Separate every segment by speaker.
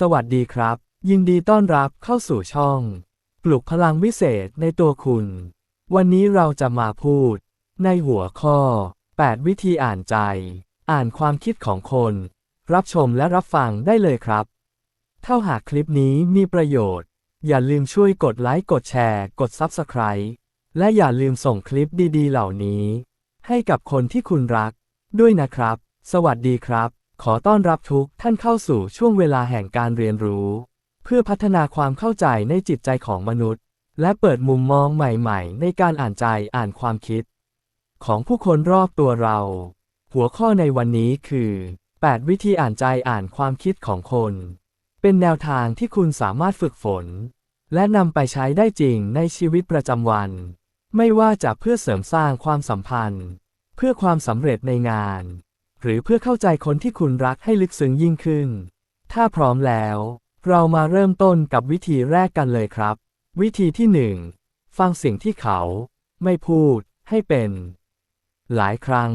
Speaker 1: สวัสดีครับ ยินดีต้อนรับเข้าสู่ช่อง ปลุกพลังวิเศษในตัวคุณ วันนี้เราจะมาพูด ในหัวข้อ 8 วิธีอ่านใจ อ่านความคิดของคน รับชมและรับฟังได้เลยครับ ถ้าหากคลิปนี้มีประโยชน์ อย่าลืมช่วยกดไลค์กดแชร์ กด Subscribe และอย่าลืมส่งคลิปดีๆ เหล่านี้ ให้กับคนที่คุณรัก ด้วยนะครับ สวัสดีครับ ขอต้อนรับทุกท่านเข้าสู่ช่วงเวลาแห่งการเรียนรู้ เพื่อพัฒนาความเข้าใจในจิตใจของมนุษย์ และเปิดมุมมองใหม่ๆ ในการอ่านใจอ่านความคิด ของผู้คนรอบตัวเรา หัวข้อในวันนี้คือ 8 วิธีอ่านใจอ่านความคิดของคน เป็นแนวทางที่คุณสามารถฝึกฝน และนำไปใช้ได้จริงในชีวิตประจำวัน ไม่ว่าจะเพื่อเสริมสร้างความสัมพันธ์ เพื่อความสำเร็จในงาน หรือเพื่อเข้าใจคนที่คุณรักให้ลึกซึ้งยิ่งขึ้น ถ้าพร้อมแล้ว เรามาเริ่มต้นกับวิธีแรกกันเลยครับ วิธีที่หนึ่งฟังสิ่งที่เขา ไม่พูด ให้เป็น หลายครั้ง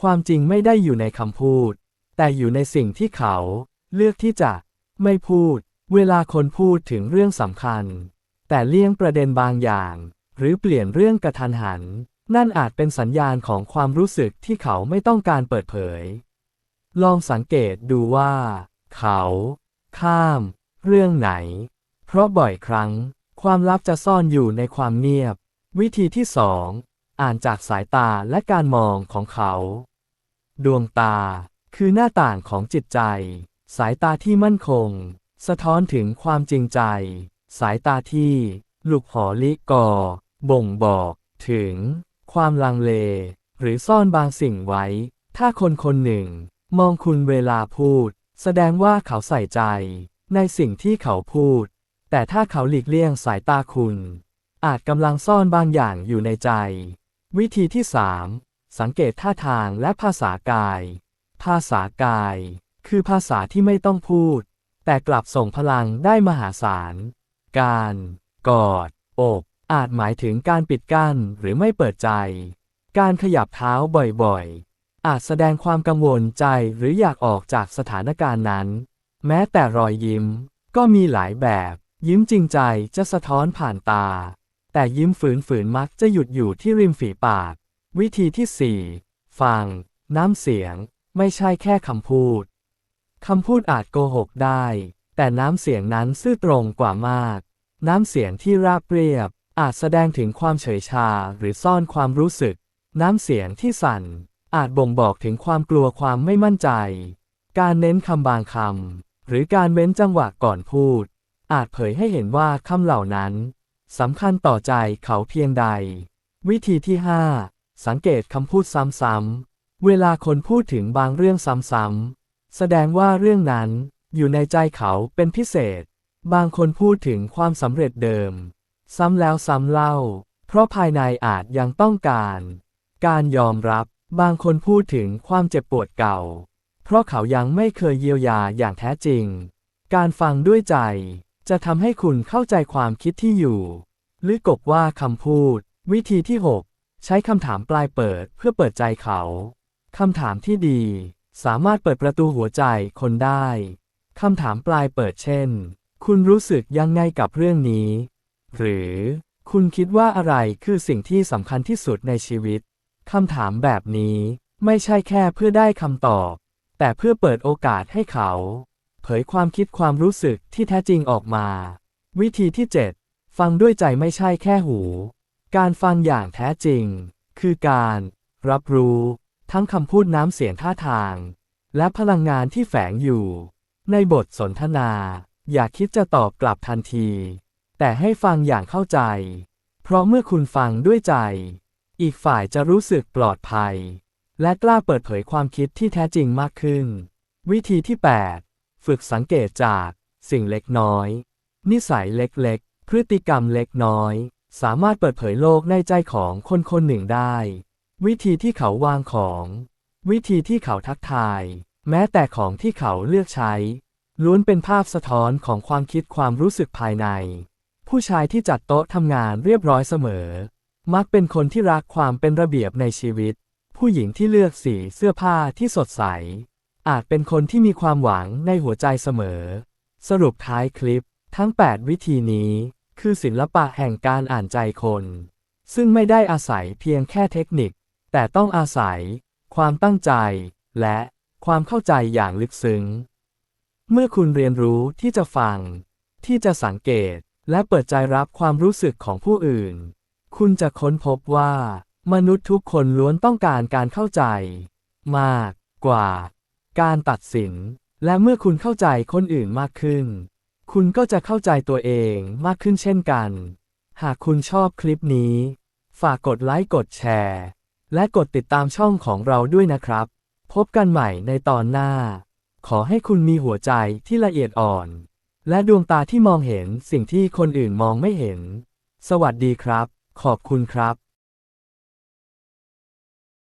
Speaker 1: ความจริงไม่ได้อยู่ในคำพูด แต่อยู่ในสิ่งที่เขา เลือกที่จะ ไม่พูด เวลาคนพูดถึงเรื่องสำคัญ แต่เลี่ยงประเด็นบางอย่าง หรือเปลี่ยนเรื่องกระทันหัน นั่นอาจเป็นสัญญาณของความรู้สึกที่เขาไม่ต้องการเปิดเผย ลองสังเกตดูว่า เขา ข้าม เรื่องไหน เพราะบ่อยครั้ง ความลับจะซ่อนอยู่ในความเงียบ วิธีที่สองอ่านจากสายตาและการมองของเขา ดวงตา คือหน้าต่างของจิตใจ สายตาที่มั่นคง สะท้อนถึงความจริงใจ สายตาที่ลุกหอลิกอบ่งบอก ถึง ความลังเล หรือซ่อนบางสิ่งไว้ ถ้าคนคนหนึ่ง มองคุณเวลาพูด แสดงว่าเขาใส่ใจ ในสิ่งที่เขาพูด แต่ถ้าเขาหลีกเลี่ยงสายตาคุณ อาจกำลังซ่อนบางอย่างอยู่ในใจ วิธีที่ 3 สังเกตท่าทางและภาษากาย ภาษากาย คือภาษาที่ไม่ต้องพูด แต่กลับส่งพลังได้มหาศาล การ กอด อก อาจหมายถึงการปิดกั้นหรือไม่เปิดใจ การขยับเท้าบ่อยๆ อาจแสดงความกังวลใจหรืออยากออกจากสถานการณ์นั้น แม้แต่รอยยิ้ม ก็มีหลายแบบ ยิ้มจริงใจจะสะท้อนผ่านตา แต่ยิ้มฝืนๆมักจะหยุดอยู่ที่ริมฝีปาก วิธีที่ 4 ฟัง น้ำเสียง ไม่ใช่แค่คำพูดคำพูดอาจโกหกได้ แต่น้ำเสียงนั้นซื่อตรงกว่ามาก น้ำเสียงที่ราบเรียบ อาจแสดงถึงความเฉยชาหรือซ่อนความรู้สึก น้ำเสียงที่สั่น อาจบ่งบอกถึงความกลัวความไม่มั่นใจ การเน้นคำบางคำหรือการเว้นจังหวะก่อนพูด อาจเผยให้เห็นว่าคำเหล่านั้นสำคัญต่อใจเขาเพียงใด วิธีที่ 5 สังเกตคำพูดซ้ำๆ เวลาคนพูดถึงบางเรื่องซ้ำๆ แสดงว่าเรื่องนั้นอยู่ในใจเขาเป็นพิเศษ บางคนพูดถึงความสำเร็จเดิม ซ้ำแล้วซ้ำเล่า เพราะภายในอาจยังต้องการ การยอมรับบางคนพูดถึงความเจ็บปวดเก่า เพราะเขายังไม่เคยเยียวยาอย่างแท้จริง การฟังด้วยใจ จะทำให้คุณเข้าใจความคิดที่อยู่ หรือกบว่าคำพูด วิธีที่ 6 ใช้คำถามปลายเปิดเพื่อเปิดใจเขาคำถามที่ดี สามารถเปิดประตูหัวใจคนได้คำถามปลายเปิดเช่น คุณรู้สึกยังไงกับเรื่องนี้ หรือคุณคิดว่าอะไรคือสิ่งที่สำคัญที่สุดในชีวิต คำถามแบบนี้ไม่ใช่แค่เพื่อได้คำตอบ แต่เพื่อเปิดโอกาสให้เขา เผยความคิดความรู้สึกที่แท้จริงออกมา วิธีที่ 7 ฟังด้วยใจไม่ใช่แค่หู การฟังอย่างแท้จริง คือการ รับรู้ ทั้งคำพูดน้ำเสียงท่าทาง และพลังงานที่แฝงอยู่ ในบทสนทนา อย่าคิดจะตอบกลับทันที แต่ให้ฟังอย่างเข้าใจ เพราะเมื่อคุณฟังด้วยใจ อีกฝ่ายจะรู้สึกปลอดภัย และกล้าเปิดเผยความคิดที่แท้จริงมากขึ้น วิธีที่ 8 ฝึกสังเกตจากสิ่งเล็กน้อย นิสัยเล็กๆ พฤติกรรมเล็กน้อย สามารถเปิดเผยโลกในใจของคนคนหนึ่งได้ วิธีที่เขาวางของ วิธีที่เขาทักทาย แม้แต่ของที่เขาเลือกใช้ล้วนเป็นภาพสะท้อนของความคิดความรู้สึกภายใน ผู้ชายที่จัดโต๊ะทำงานเรียบร้อยเสมอ มักเป็นคนที่รักความเป็นระเบียบในชีวิต ผู้หญิงที่เลือกสีเสื้อผ้าที่สดใส อาจเป็นคนที่มีความหวังในหัวใจเสมอ สรุปท้ายคลิป ทั้ง 8 วิธีนี้ คือศิลปะแห่งการอ่านใจคน ซึ่งไม่ได้อาศัยเพียงแค่เทคนิค แต่ต้องอาศัย ความตั้งใจ และความเข้าใจอย่างลึกซึ้ง เมื่อคุณเรียนรู้ที่จะฟัง ที่จะสังเกต และเปิดใจรับความรู้สึกของผู้อื่น คุณจะค้นพบว่า มนุษย์ทุกคนล้วนต้องการการเข้าใจ มากกว่า การตัดสิน และเมื่อคุณเข้าใจคนอื่นมากขึ้น คุณก็จะเข้าใจตัวเองมากขึ้นเช่นกัน หากคุณชอบคลิปนี้ ฝากกดไลค์กดแชร์ และกดติดตามช่องของเราด้วยนะครับ พบกันใหม่ในตอนหน้า ขอให้คุณมีหัวใจที่ละเอียดอ่อน และดวงตาที่มองเห็นสิ่งที่คนอื่นมองไม่เห็น สวัสดีครับ ขอบคุณครับ